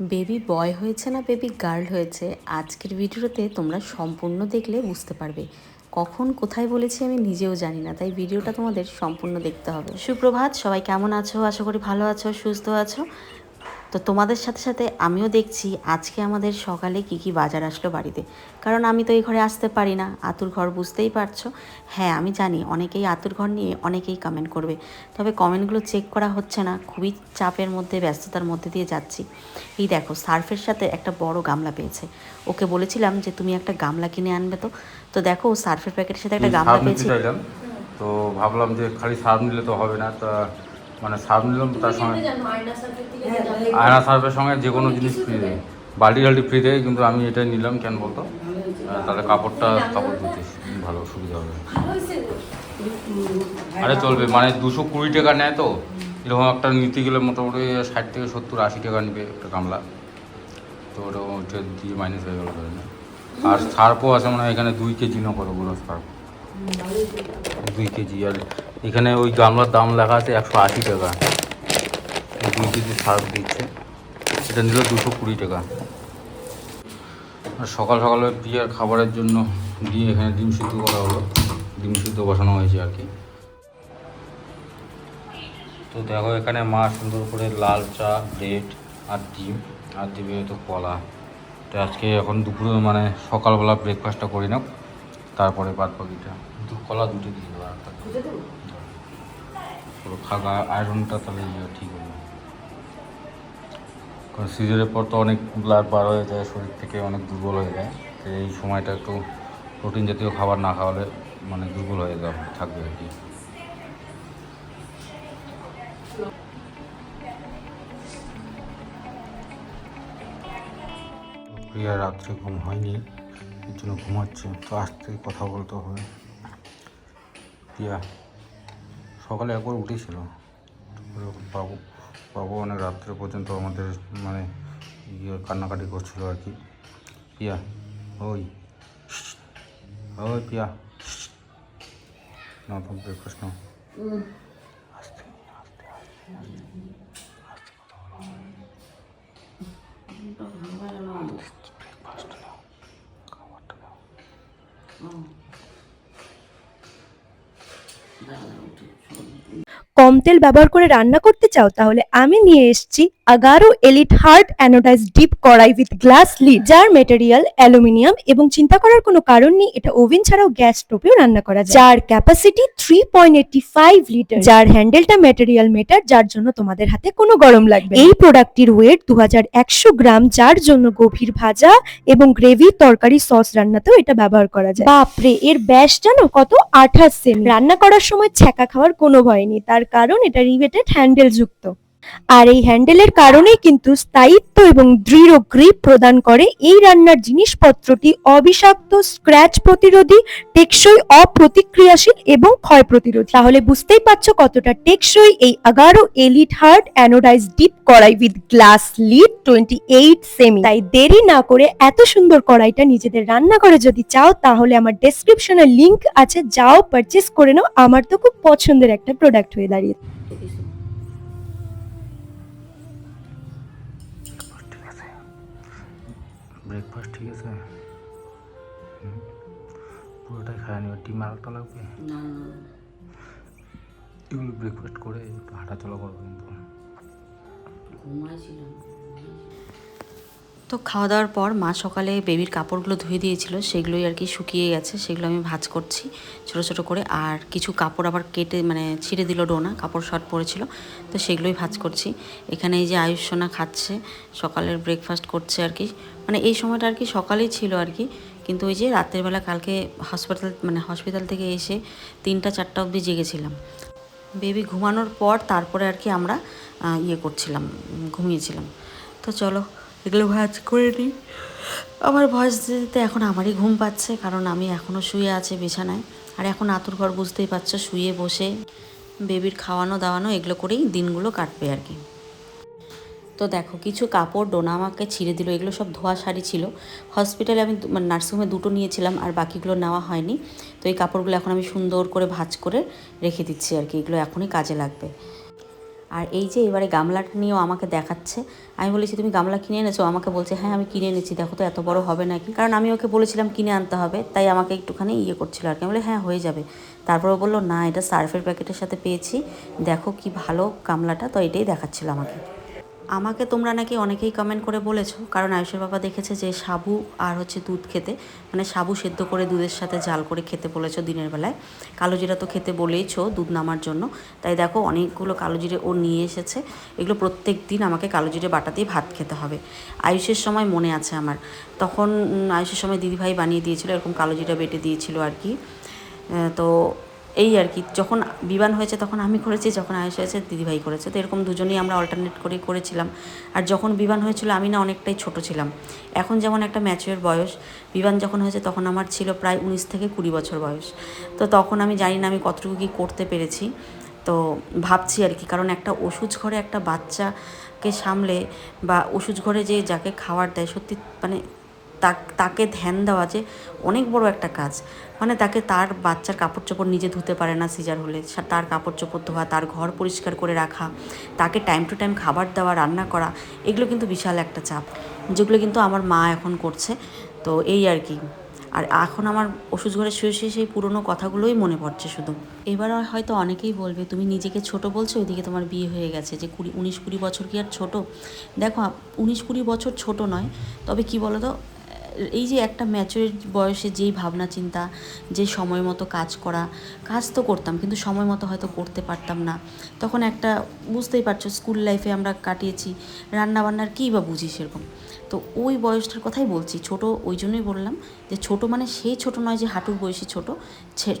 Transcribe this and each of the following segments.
Baby বয় হয়েছে না baby girl হয়েছে, আজকের ভিডিওতে তোমরা সম্পূর্ণ দেখলে বুঝতে পারবে। কখন, কোথায় বলেছি আমি নিজেও জানি না, তাই ভিডিওটা তোমাদের সম্পূর্ণ দেখতে হবে। সুপ্রভাত, সবাই কেমন আছো? আশা করি ভালো আছো, সুস্থ আছো। তো তোমাদের সাথে সাথে আমিও দেখছি আজকে আমাদের সকালে কি কি বাজার আসলো বাড়িতে। কারণ আমি তো এই ঘরে আসতে পারি না আতুর ঘর বুঝতেই পারছ। হ্যাঁ আমি জানি অনেকেই আতুর ঘর নিয়ে অনেকেই কমেন্ট করবে। তবে কমেন্টগুলো চেক করা হচ্ছে না খুবই চাপের মধ্যে ব্যস্ততার মধ্যে দিয়ে যাচ্ছি। এই দেখো সার্ফের সাথে একটা বড় গামলা পেয়েছে। ওকে বলেছিলাম যে তুমি একটা গামলা কিনে আনবে তো। তো দেখো সার্ফের প্যাকেটের সাথে একটা গামলা পেয়েছে তো ভাবলাম যে খালি সার্ফ নিলে তো হবে না তা মানে সার্ফ নিলাম তার সঙ্গে আয়না সার্ফের সঙ্গে যে কোনো জিনিস ফ্রি দেয়। বাল্টি টাল্টি ফ্রি দেয় কিন্তু আমি এটাই নিলাম কেন বলতো? তাহলে কাপড়টা কাপড় ধুতে ভালো সুবিধা হবে। আরে চলবে মানে দুশো কুড়ি টাকা নেয় তো। এরকম একটা নিতে গেলে মোটামুটি ষাট থেকে সত্তর আশি টাকা নেবে একটা গামলা। তো ওটা ওইটা দিয়ে মাইনাস হয়ে গেল ধরে না? আর সার্ফও আছে মানে এখানে দুই কেজি না কতগুলো সার্ফ? দুই কেজি, আর এখানে ওই গামলার দাম লেখা আছে একশো আশি টাকা। দুই কেজি সার্ফ দিচ্ছে। এটা নিল দুশো কুড়ি টাকা। আর সকাল সকালে বিয়ের খাবারের জন্য দিয়ে এখানে ডিম সিদ্ধ করা হলো। ডিম সিদ্ধ বসানো হয়েছে আর কি। তো দেখো এখানে মা সুন্দর করে লাল চা, ব্রেড আর ডিম, আর দিবে তো কলা। তো আজকে এখন দুপুরে মানে সকালবেলা ব্রেকফাস্টটা করি না। তারপরে বাদ বাকিটা দু কলা দুটো দিয়ে দেবো আর পুরো খাগা আয়রনটা তাহলে ইয়ে ঠিক হবে কারণ সিজনের পর তো অনেক ব্লাড বার হয়ে যায় শরীর থেকে অনেক দুর্বল হয়ে যায়। তো এই সময়টা একটু প্রোটিন জাতীয় খাবার না খাওয়ালে মানে দুর্বল হয়ে যাবে থাকবে আর কি। প্রিয়া রাত্রে ঘুম হয়নি। এর জন্য ঘুমাচ্ছে, তো আসতে কথা বলতে হবে। প্রিয়া সকালে একবার উঠেছিল। বাবু বাবু অনেক রাত্রে পর্যন্ত আমাদের মানে ইয়ে কান্নাকাটি করছিল আর কি। প্রিয়া ওই ওই প্রিয়া না তো ব্রেকফাস্ট নাও তেল ব্যবহার করে রান্না করতে চাও, তাহলে আমি নিয়ে এসেছি Agaro elite hard anodize deep কড়াই উইথ গ্লাস লিড যার মেটেরিয়াল অ্যালুমিনিয়াম এবং চিন্তা করার কোনো কারণ নেই, এটা ওভেন ছাড়াও গ্যাস স্টোভেও রান্না করা যায়। যার capacity three point five litre যার হ্যান্ডেলটা মেটেরিয়াল মেটার যার জন্য তোমাদের হাতে কোনো গরম লাগবে এই প্রোডাক্টটির ওয়েট দু হাজার একশো গ্রাম, যার জন্য গভীর ভাজা এবং গ্রেভি তরকারি সস রান্নাতেও এটা ব্যবহার করা যায়। বাপরে, এর ব্যাস জানো কত? আঠাশ সেমি। রান্না করার সময় ছ্যাঁকা খাওয়ার কোনো ভয় নেই, তার কারণ এটা রিভেটেড হ্যান্ডেল যুক্ত আর এই হ্যান্ডেলের কারণেই কিন্তু স্থায়িত্ব এবং দৃঢ় গ্রিপ প্রদান করে এই রান্নার জিনিসপত্রটি অবিষাক্ত স্ক্র্যাচ প্রতিরোধী, টেকসই, অপ্রতিক্রিয়াশীল এবং ক্ষয় প্রতিরোধী। তাহলে বুঝতেই পারছ কতটা টেকসই এই Agaro elite hard anodize deep কড়াই with glass lid twenty eight semi তাই দেরি না করে এত সুন্দর কড়াইটা নিজেদের রান্না করে যদি চাও, তাহলে আমার ডেসক্রিপশনে লিংক আছে। যাও পারচেস করে নাও। আমার তো খুব পছন্দের একটা প্রোডাক্ট হয়ে দাঁড়িয়ে। ব্রেকফাস্ট ঠিক আছে? পুরোটাই খায় নিবে ডিম একটা লাগবে এগুলো ব্রেকফাস্ট করে একটু হাঁটাচলা করব কিন্তু। তো খাওয়া দাওয়ার পর মা সকালে বেবির কাপড়গুলো ধুয়ে দিয়েছিল সেগুলোই আর কি শুকিয়ে গেছে সেগুলো আমি ভাজ করছি ছোট ছোট করে। আর কিছু কাপড় আবার কেটে মানে ছিঁড়ে দিল ডোনা কাপড় শর্ট পড়েছিল তো সেগুলোই ভাজ করছি। এখানে এই যে আয়ুষ সোনা খাচ্ছে সকালের ব্রেকফাস্ট করছে আর কি। মানে এই সময়টা আর কি সকালেই ছিল আর কি। কিন্তু ওই যে রাতের বেলা কালকে হসপিটাল মানে হসপিটাল থেকে এসে তিনটা, চারটা অবধি জেগেছিলাম। বেবি ঘুমানোর পর তারপরে আর কি আমরা ইয়ে করছিলাম, ঘুমিয়েছিলাম। তো চলো, এগুলো ভাজ করে নিই। আমার ভয়েস দিতে এখন আমারই ঘুম পাচ্ছে, কারণ আমি এখনও শুয়ে আছে বিছানায়। আর এখন আতুর ঘর বুঝতেই পারছ, শুয়ে বসে বেবির খাওয়ানো দাওয়ানো, এগুলো করেই দিনগুলো কাটবে আর কি। তো দেখো, কিছু কাপড় ডোনা আমাকে ছিঁড়ে দিল, এগুলো সব ধোয়া শাড়ি ছিল। হসপিটালে আমি মানে নার্সিংহোমে দুটো নিয়েছিলাম, আর বাকিগুলো নেওয়া হয়নি। তো এই কাপড়গুলো এখন আমি সুন্দর করে ভাঁজ করে রেখে দিচ্ছি আর কি, এগুলো এখনই কাজে লাগবে। আর এই যে এবারে গামলাটা নিয়েও আমাকে দেখাচ্ছে, আমি বলেছি, তুমি গামলা কিনে এনেছো? আমাকে বলছে হ্যাঁ আমি কিনে এনেছি, দেখো তো, এত বড় হবে নাকি? কারণ আমি ওকে বলেছিলাম, কিনে আনতে হবে। তাই আমাকে একটুখানি ইয়ে করছিল আর কি। আমি বলে হ্যাঁ হয়ে যাবে। তারপরে বলল, না, এটা সার্ফের প্যাকেটের সাথে পেয়েছি। দেখো কি ভালো গামলাটা। তো এটাই দেখাচ্ছিল আমাকে। আমাকে তোমরা নাকি অনেকেই কমেন্ট করে বলেছ, কারণ আয়ুষের বাবা দেখেছে যে সাবু আর হচ্ছে দুধ খেতে মানে সাবু সেদ্ধ করে দুধের সাথে জাল করে খেতে বলেছ দিনের বেলায়। কালো জিরা তো খেতে বলেইছো দুধ নামার জন্য। তাই দেখো অনেকগুলো কালো জিরে ও নিয়ে এসেছে। এগুলো প্রত্যেক দিন আমাকে কালো জিরে বাটাতেই ভাত খেতে হবে। আয়ুষের সময় মনে আছে আমার। তখন আয়ুষের সময় দিদিভাই বানিয়ে দিয়েছিল, এরকম কালো জিরা বেটে দিয়েছিল আর কি। তো এই আর কি, যখন বিবান হয়েছে তখন আমি করেছি, যখন আয়ুষ হয়েছে দিদিভাই করেছে। তো এরকম দুজনেই আমরা অল্টারনেট করে করেছিলাম। আর যখন বিবান হয়েছিল আমি না অনেকটাই ছোট ছিলাম। এখন যেমন একটা ম্যাচুয়ার বয়স, বিবান যখন হয়েছে তখন আমার ছিল প্রায় উনিশ থেকে কুড়ি বছর বয়স। তো তখন আমি জানি না আমি কতটুকু কী করতে পেরেছি। তো ভাবছি আর কি, কারণ একটা ওষুধ ঘরে একটা বাচ্চাকে সামলে বা ওষুধ ঘরে যে যাকে খাবার দেয় সত্যি মানে তাক- ধ্যান দেওয়া যে অনেক বড় একটা কাজ। মানে তাকে তার বাচ্চার কাপড় চোপড় নিজে ধুতে পারে না সিজার হলে। তার কাপড় চোপড় ধোয়া, তার ঘর পরিষ্কার করে রাখা, তাকে টাইম টু টাইম খাবার দেওয়া, রান্না করা, এগুলো কিন্তু বিশাল একটা চাপ, যেগুলো কিন্তু আমার মা এখন করছে। তো এই আর কি। আর এখন আমার ওষুধ ঘরে শুয়ে শুয়ে সেই পুরনো কথাগুলোই মনে পড়ছে শুধু। এবার হয়তো অনেকেই বলবে, তুমি নিজেকে ছোট বলছো, ওইদিকে তোমার বিয়ে হয়ে গেছে। যে কুড়ি, উনিশ, কুড়ি বছর কি আর ছোট? দেখো, উনিশ, কুড়ি বছর ছোট নয়, তবে কি বলো তো এই যে একটা ম্যাচুর বয়সে যেই ভাবনা চিন্তা, যে সময় মতো কাজ করা, কাজ তো করতাম কিন্তু সময় মতো হয়তো করতে পারতাম না। তখন একটা বুঝতেই পারছ স্কুল লাইফে আমরা কাটিয়েছি রান্না বান্নার কী বা বুঝি সেরকম। তো ওই বয়সটার কথাই বলছি, ছোট ওই জন্যই বললাম যে ছোট মানে সেই ছোট নয় যে হাঁটুর বয়সী ছোট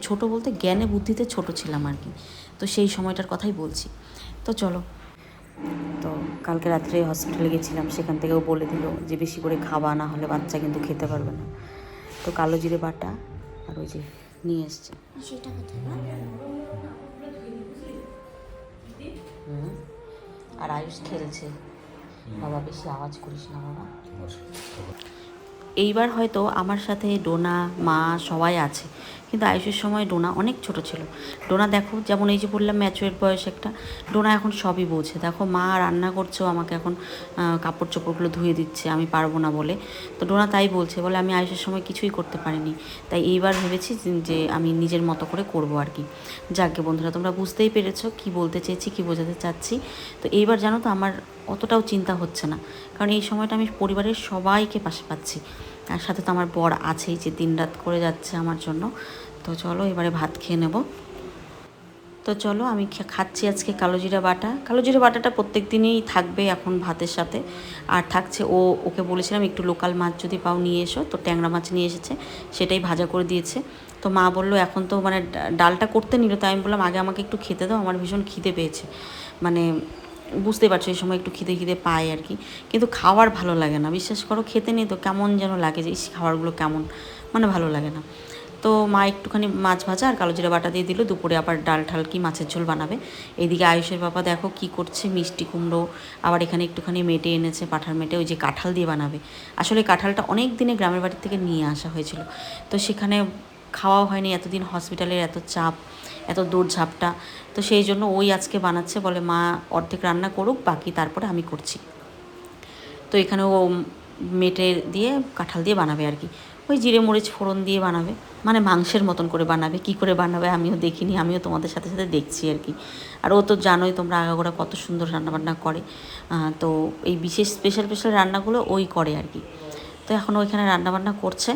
ছোট বলতে জ্ঞানে বুদ্ধিতে ছোট ছিলাম আর কি। তো সেই সময়টার কথাই বলছি। তো চলো তো কালকে রাত্রে হসপিটালে গেছিলাম সেখান থেকেও বলে দিল যে বেশি করে খাওয়া না হলে বাচ্চা কিন্তু খেতে পারবে না। তো কালো জিরে বাটা আর ওই যে নিয়ে এসছে। আর আয়ুষ খেলছে। বাবা বেশি আওয়াজ করিস না বাবা। এইবার হয়তো আমার সাথে ডোনা মা সবাই আছে। কিন্তু আয়ুষের সময় ডোনা অনেক ছোট ছিল। ডোনা দেখো, যেমন এই যে বললাম ম্যাচুয়ের বয়স একটা, ডোনা এখন সবই বোঝে। দেখো, মা রান্না করছেও আমাকে এখন কাপড় চোপড়গুলো ধুয়ে দিচ্ছে, আমি পারব না বলে। তো ডোনা তাই বলছে, বলে আমি আয়ুষের সময় কিছুই করতে পারিনি। তাই এইবার ভেবেছি যে- যে আমি নিজের মতো করে করব আর কি। যাকে বন্ধুরা, তোমরা বুঝতেই পেরেছ, কি বলতে চেয়েছি, কি বোঝাতে চাচ্ছি। তো এইবার জানো তো, আমার অতটাও চিন্তা হচ্ছে না। কারণ এই সময়টা আমি পরিবারের সবাইকে পাশে পাচ্ছি। আর সাথে তো আমার বর আছেই যে দিনরাত করে যাচ্ছে আমার জন্য। তো চলো এবারে ভাত খেয়ে নেব। তো চলো আমি খাচ্ছি আজকে কালো জিরা বাটা। কালো জিরা বাটাটা প্রত্যেক দিনই থাকবে এখন ভাতের সাথে। আর থাকছে, ও, ওকে বলেছিলাম একটু লোকাল মাছ যদি পাও নিয়ে এসো। তো ট্যাংরা মাছ নিয়ে এসেছে, সেটাই ভাজা করে দিয়েছে। তো মা বলল, এখন তো মানে ডালটা করতে নিল। তাই আমি বললাম, আগে আমাকে একটু খেতে দাও, আমার ভীষণ খিদে পেয়েছে। মানে বুঝতে পারছ, এই সময় একটু খিদে খিদে পাই আর কি। কিন্তু খাওয়ার ভালো লাগে না, বিশ্বাস করো, খেতে নেই তো কেমন যেন লাগে যে খাবারগুলো কেমন মানে ভালো লাগে না। তো মা একটুখানি মাছ ভাজা আর কালো জিরা বাটা দিয়ে দিল, দুপুরে আবার ডাল ঠাল কি মাছের ঝোল বানাবে। এইদিকে আয়ুষের বাবা দেখো কি করছে, মিষ্টি কুমড়ো, আবার এখানে একটুখানি মেটে এনেছে, পাঠার মেটে, ওই যে কাঁঠাল দিয়ে বানাবে। আসলে কাঁঠালটা অনেক দিনে গ্রামের বাড়ি থেকে নিয়ে আসা হয়েছিল। তো সেখানে খাওয়াও হয়নি, এতদিন হসপিটালের এত চাপ এত দৌড়ঝাপটা তো সেই জন্য ওই আজকে বানাচ্ছে, বলে মা অর্ধেক রান্না করুক, বাকি তারপরে আমি করছি। তো এখানে ও মেটে দিয়ে, কাঁঠাল দিয়ে বানাবে আর কি। ওই জিরে মরিচ ফোড়ন দিয়ে বানাবে। মানে মাংসের মতন করে বানাবে। কি করে বানাবে আমিও দেখিনি, আমিও তোমাদের সাথে সাথে দেখছি আর কি। আর ও তো জানোই তোমরা আগাগোড়া কত সুন্দর রান্নাবান্না করে। তো এই বিশেষ স্পেশাল স্পেশাল রান্নাগুলো ওই করে আর কি। তো এখন ওইখানে রান্নাবান্না করছে।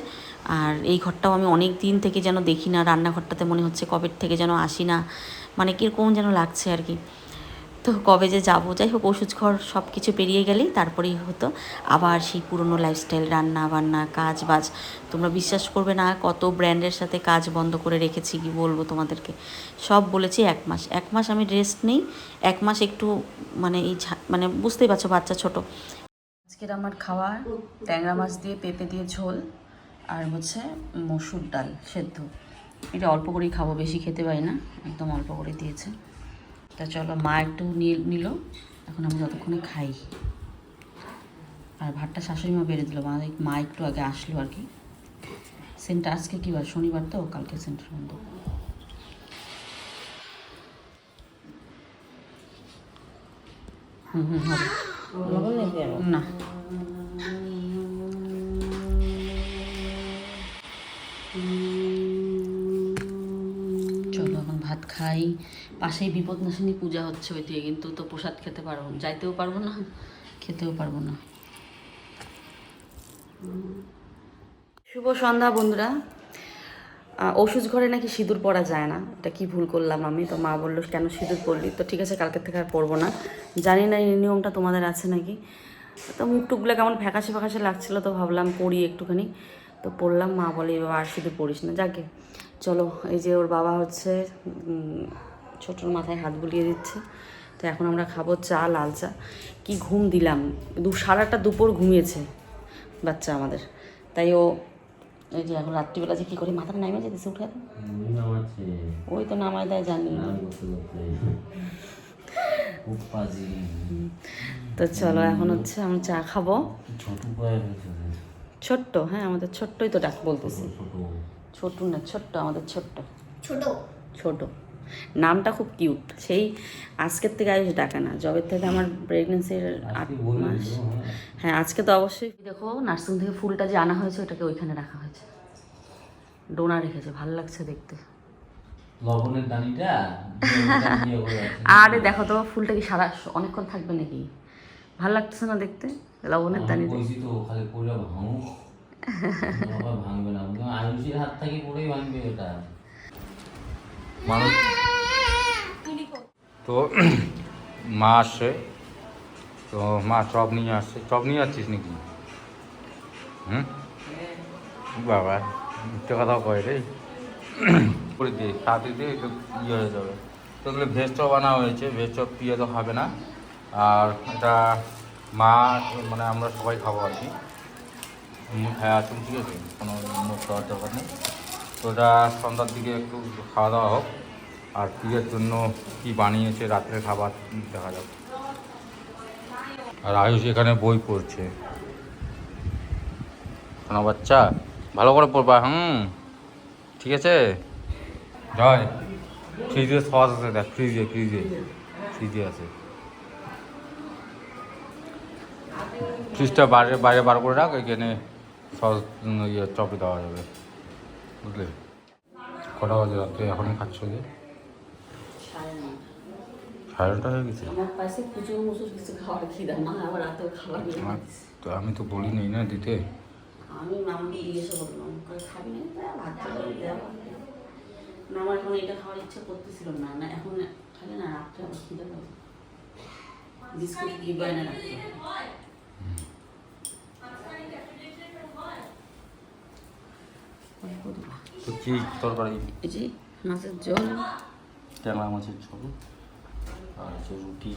আর এই ঘরটাও আমি অনেক দিন থেকে যেন দেখি না, রান্নাঘরটাতে মনে হচ্ছে কবে থেকে যেন আসি না। মানে কীরকম যেন লাগছে আর কি। তো কবে যে যাব, যাই হোক ওষুধ ঘর সব কিছু পেরিয়ে গেলেই তারপরেই হতো। আবার সেই পুরনো লাইফস্টাইল রান্না বান্না কাজ বাজ তোমরা বিশ্বাস করবে না, কত ব্র্যান্ডের সাথে কাজ বন্ধ করে রেখেছি কি বলব তোমাদেরকে। সব বলেছি এক মাস। এক মাস আমি রেস্ট নেই, এক মাস একটু মানে এই মানে বুঝতেই পারছ বাচ্চা ছোট। আজকের আমার খাওয়া, ট্যাংরা মাছ দিয়ে পেঁপে দিয়ে ঝোল। আর হচ্ছে মসুর ডাল সেদ্ধ। এটা অল্প করেই খাব বেশি খেতে পারি না একদম অল্প করে দিয়েছে। তা চলো মা একটু নিল এখন আমি যতক্ষণে খাই। আর ভাতটা শাশুড়ি মা বেড়ে দিল মা মা একটু আগে আসলো আর কি। সেন্টার আজকে কী বার? শনিবার তো কালকে সেন্টার বন্ধ হুম হুম হবে। না। পাশেই বিপদনাশিনী পূজা হচ্ছে ওই দিকে কিন্তু তো প্রসাদ খেতে পারব যাইতেও পারব না, খেতেও পারব না। শুভ সন্ধ্যা বন্ধুরা। ওষুধ ঘরে নাকি সিঁদুর পরা যায় না? এটা কি ভুল করলাম আমি? তো মা বলল, কেন সিঁদুর পরলি? তো ঠিক আছে কালকে থেকে আর পরবো না। জানি না এই নিয়মটা তোমাদের আছে নাকি? তো মুখ টুকগুলো কেমন ফ্যাকাশে ফ্যাকাশে লাগছিল তো ভাবলাম পড়ি একটুখানি। তো পড়লাম মা বলে, এবার আর সিঁদুর পড়িস না। যাকে চলো, এই যে ওর বাবা হচ্ছে ছোটোর মাথায় হাত বুলিয়ে দিচ্ছে। তো এখন আমরা খাব চা লাল চা। কি ঘুম দিলাম। দু সারাটা দুপুর ঘুমিয়েছে বাচ্চা আমাদের। তাই ও এই যে এখন রাত্রিবেলা যে কী করে মাথাটা নামে যেতেছে উঠে ওই তো নামায় দেয় জানি। তো চলো এখন হচ্ছে আমি চা খাব। ছোট্ট হ্যাঁ আমাদের ছোট্টই তো ডাক বলতেছি। ছোট। ছোট না ছোট্ট আমাদের ছোট্ট। ছোট। ছোট। নামটা খুব কিউট। সেই আজকের থেকে আয়ুষ ডাকে না। জবের থেকে আমার প্রেগনেন্সির আট মাস। হ্যাঁ। হ্যাঁ আজকে তো অবশ্যই দেখো নার্সিং থেকে ফুলটা যে আনা হয়েছে ওটাকে ওইখানে রাখা হয়েছে। ডোনা রেখেছে ভালো লাগছে দেখতে। আরে দেখো তো ফুলটা কি সারা অনেকক্ষণ থাকবে নাকি? ভালো লাগতেছে না দেখতে? লবণের দানি ভাঙবে না। আয়ুষের হাত থেকে পড়েই ভাঙবে ওটা। মানুষ তো মা আসছে তো মা চপ নিয়ে আসছে চপ নিয়ে যাচ্ছিস নাকি? হুম? বাবা, মিথ্যে কথাও কয় রে। করে দিয়ে তাতে দিয়ে একটু ইয়ে হয়ে যাবে। তো এগুলো ভেজ চপ আনা হয়েছে ভেজ চপ পিয়ে তো খাবে না। আর এটা মা মানে আমরা সবাই খাব আর কি। হ্যাঁ আছেন ঠিক আছে, কোনো মুখ খাওয়ার দরকার নেই। তো ওটা সন্ধ্যার দিকে একটু খাওয়া দাওয়া হোক। আর পিয়ের জন্য কি বানিয়েছে রাত্রে খাবার দেখা যাক। আর আয়ুষ এখানে বই পড়ছে। বাচ্চা, ভালো করে পড়বা, হুম? ঠিক আছে? জয়। ফ্রিজে সস আছে, দেখ, ফ্রিজে ফ্রিজে ফ্রিজে আছে। ফ্রিজটা বাইরে বাইরে বার করে রাখ, এখানে সস ইয়ে চপে দেওয়া যাবে। বুঝলে? কটা বাজে রাত্রে? এখনই খাচ্ছ যে? সাড়ে হয়ে গেছে? কিছু খিদা না আবার খাবার আমার তো আমি তো বলি নেই না দিতে। আমি মামাকে জিজ্ঞাসা করলাম কই খাবি না ভাত দেওয়া না আমার এখন এটা খাওয়ার ইচ্ছা করতেছিল না। না এখন খালি না রাত্রে আবার খিদে পাবে। বিস্কুট রাখতে তো কি তরকারি? এই যে মাছের ট্যাংরা মাছের ঝোল। আর হচ্ছে রুটি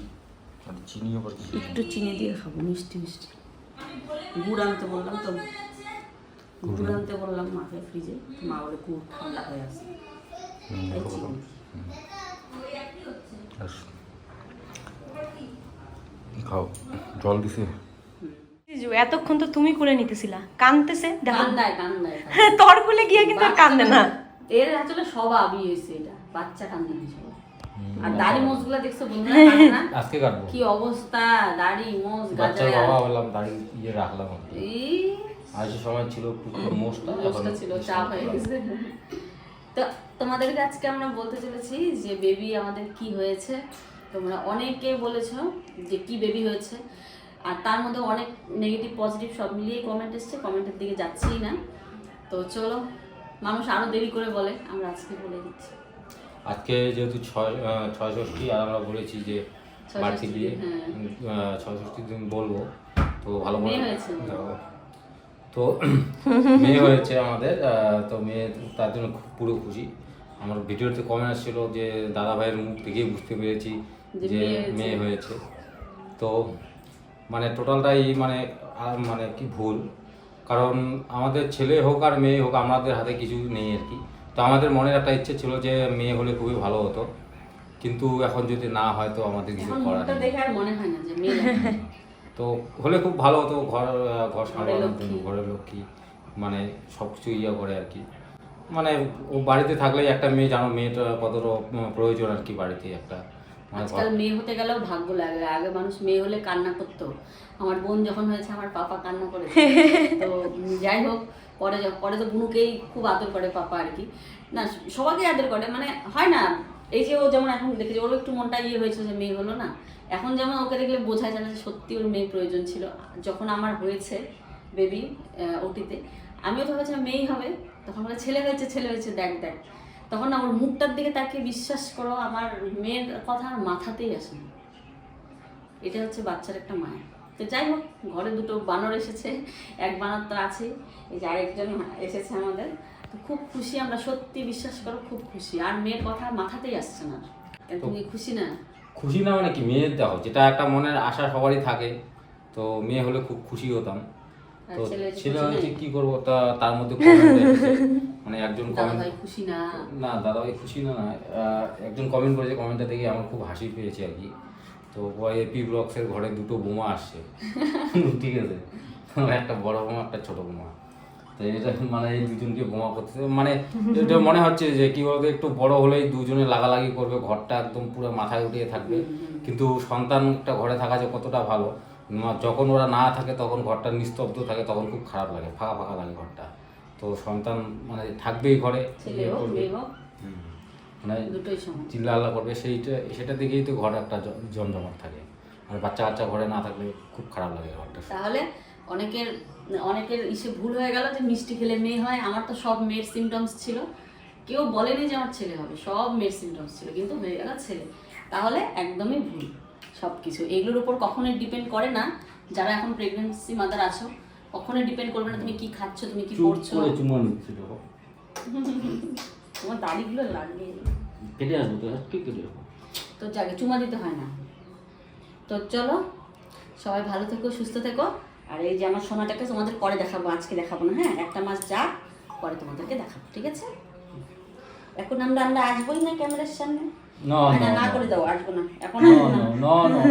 আর চিনিও করছি একটু চিনি দিয়ে খাব মিষ্টি মিষ্টি। গুড় আনতে বললাম তো গুড় আনতে বললাম মাকে ফ্রিজে মা বলে গুড় ঠান্ডা হয়ে আছে। খাও জল দিছে। এতক্ষণ তো তুমি কোলে নিতেছিলা কানতেছে? দেখো। কান্দায় কান্দায় তোর কোলে গিয়ে কিন্তু আর কান্দে না। এর আসলে স্বভাবই হয়েছে এটা বাচ্চা কান্দে আর দাড়ি মোজগুলা দেখছ বন্ধুরা না? আজকে কাটবো কি অবস্থা? দাড়ি মোজ গাজা বাবা বললাম দাড়ি ইয়ে রাখলাম আর কি। এই আজ সময় ছিল পুরো মোষটা ছিল চাপ হয়ে গেছে। তো তোমাদেরকে আজকে আমরা বলতে চলেছি যে বেবি আমাদের কি হয়েছে। তোমরা অনেকে বলেছ যে কি বেবি হয়েছে। আর তার মধ্যে অনেক নেগেটিভ পজিটিভ সব মিলিয়ে কমেন্ট এসছে কমেন্টের দিকে যাচ্ছেই না। তো চলো মানুষ আরও দেরি করে বলে আমরা আজকে বলে দিচ্ছি। আজকে যেহেতু ছয় আহ, ছয় ষষ্ঠী আর আমরা বলেছি যে বাড়তি দিয়ে হ্যাঁ। আহ, ছয় ষষ্ঠীর দিন বলব তো ভালো মেয়ে তো মেয়ে হয়েছে আমাদের তো মেয়ে তার জন্য খুব পুরো খুশি। আমার ভিডিওতে কমেন্ট আসছিল যে দাদা ভাইয়ের মুখ থেকেই বুঝতে পেরেছি যে মেয়ে হয়েছে। তো মানে টোটালটাই মানে আর মানে কি ভুল? কারণ আমাদের ছেলে হোক আর মেয়ে হোক আমাদের হাতে কিছু নেই আর কি। তো আমাদের মনের একটা ইচ্ছে ছিল যে মেয়ে হলে খুবই ভালো হতো। কিন্তু এখন যদি না হয় তো আমাদের কিছু করার নেই। মনে হয় না যে তো হলে খুব ভালো হতো ঘর ঘর সামলানোর জন্য ঘরের লক্ষ্মী মানে সব কিছু ইয়ে করে আর কি। মানে ও বাড়িতে থাকলে একটা মেয়ে জানো মেয়েটা কতটা প্রয়োজন আর কি বাড়িতে একটা। মানে আজকাল মেয়ে হতে গেলেও ভাগ্য লাগে। আগে মানুষ মেয়ে হলে কান্না করতো। আমার বোন যখন হয়েছে আমার পাপা কান্না করে তো যাই হোক পরে পরে তো বুনুকেই খুব আদর করে পাপা আর কি। না, সবাইকে আদর করে মানে হয় না, এই যে ও যেমন এখন দেখেছি, ওর একটু মনটা ইয়ে হয়েছে যে মেয়ে হলো না, এখন যেমন ওকে দেখলে বোঝা যায় না যে সত্যি ওর মেয়ে প্রয়োজন ছিল। যখন আমার হয়েছে বেবি ওটিতে, আমিও তো ভেবেছিলাম মেয়েই হবে, তখন বলে, ছেলে হয়েছে ছেলে হয়েছে, দেখ দেখ। তখন ওর মুখটার দিকে তাকে বিশ্বাস করো, আমার মেয়ের কথা আর মাথাতেই আসে এটা হচ্ছে বাচ্চার একটা মায়া। তো যাই হোক ঘরে দুটো বানর এসেছে এক বানর তো আছে এই যে আরেকজন এসেছে আমাদের। তো খুব খুশি আমরা সত্যি বিশ্বাস করো খুব খুশি। আর মেয়ের কথা মাথাতেই আসছে না। তুমি খুশি না? খুশি না মানে কি? মেয়ের দেখো যেটা একটা মনের আশা সবারই থাকে। তো মেয়ে হলে খুব খুশি হতাম। তো ছেলে হয়েছে? কি করব? তা তার মধ্যে মানে একজন কমেন্ট খুশি না? না দাদাভাই খুশি না একজন কমেন্ট করেছে কমেন্টটা দেখে আমার খুব হাসি পেয়েছে আর কি। তো এপি ব্লগসের ঘরে দুটো বোমা আসছে। ঠিক আছে? একটা বড় বোমা একটা ছোট বোমা। তো এটা মানে এই দুজনকে বোমা করতেছে। মানে এটা মনে হচ্ছে যে কি বলতো একটু বড় হলেই দুজনে লাগালাগি করবে ঘরটা একদম পুরো মাথায় উঠিয়ে থাকবে। কিন্তু সন্তান একটা ঘরে থাকা যে কতটা ভালো। যখন ওরা না থাকে তখন ঘরটা নিস্তব্ধ থাকে তখন খুব খারাপ লাগে ফাঁকা ফাঁকা লাগে ঘরটা। তো সন্তান মানে থাকবেই ঘরে ছেলে হোক মানে চিল্লা আল্লাহ করবে সেইটা সেটা দেখেই তো ঘর একটা জমজমাট থাকে। আর বাচ্চা কাচ্চা ঘরে না থাকলে খুব খারাপ লাগে ঘরটা। তাহলে অনেকের অনেকের ইসে ভুল হয়ে গেল যে মিষ্টি খেলে মেয়ে হয় আমার তো সব মেয়ের সিমটমস ছিল। কেউ বলেনি যে আমার ছেলে হবে সব মেয়ের সিমটমস ছিল কিন্তু হয়ে গেল ছেলে। তাহলে একদমই ভুল সব কিছু এগুলোর উপর কখনোই ডিপেন্ড করে না যারা এখন প্রেগনেন্সি মাদার আছো। কখনোই ডিপেন্ড করবে না তুমি কি খাচ্ছ তুমি কি করছ করে চুমা নিচ্ছে দেখো তোমার দাড়িগুলো লাগবে কেটে আসব তো কি কেটে আসব তো যাকে চুমা দিতে হয় না। তো চলো সবাই ভালো থেকো সুস্থ থেকো। আর এই যে আমার সোনাটাকে তোমাদের পরে দেখাবো আজকে দেখাবো না হ্যাঁ? একটা মাস যাক পরে তোমাদেরকে দেখাবো ঠিক আছে? এখন আমরা আমরা আসবোই না ক্যামেরার সামনে? না না, করে দাও আসব না। এখন আসব না না না না।